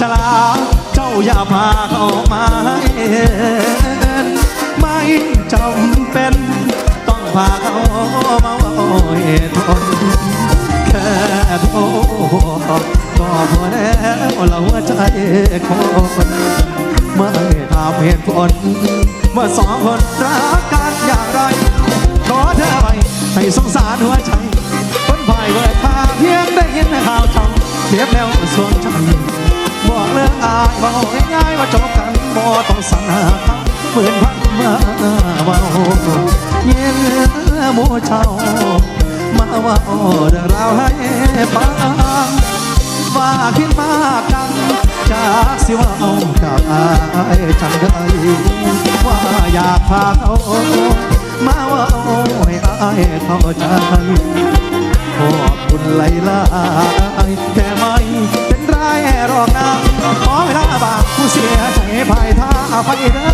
ชลาเจ้าอย่าพาเขามาเห็นไม่จำเป็น ต้องพาเขามาว่าเหตุผลแค่โทษก็พอแล้วเราหัวใจคนไม่ถามเหตุผลเมื่อสองคนรักกันอย่างไรขอเธอไปให้สงสารหัวใจคนภายเวทาเพียงได้ยินข่าวช่องเทียบแล้วสวงฉัน กอายบอกง่ายๆว่าจบกันบ่ต้องสั่งหาเหมือนพันมาเว่าเย็นหมูเช่ามาว่าเรื่องราวให้ฟังว่าขึ้นมากันจากสิว่าเอาจากอายจังได้ว่าอยากพาเขามาว่าให้อายเข้าใจขอบคุณไหลลาแค่ไม่เป็นไรหรอกนะ เสียใจภายท่าไปเด้อ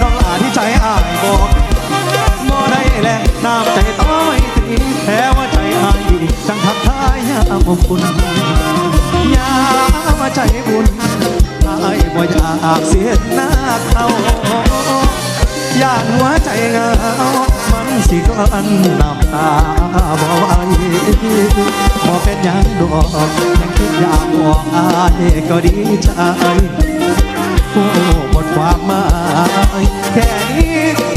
น้องหลาที่ใจอายบอกบ่ได้แลกน้ำใจต้อยตีแค่ว่าใจอายจังทักทายยามอบอุ่นยามใจบุญอายบ่อยากเสียหน้าเขาอยานหัวใจเงามันสิก้อนน้ำตาบ่ไหวบ่เป็นหยังดอกยังคิดอยากบอกอายก็ดีใจ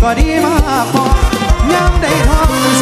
ก็ดีมากพอยังได้ทอง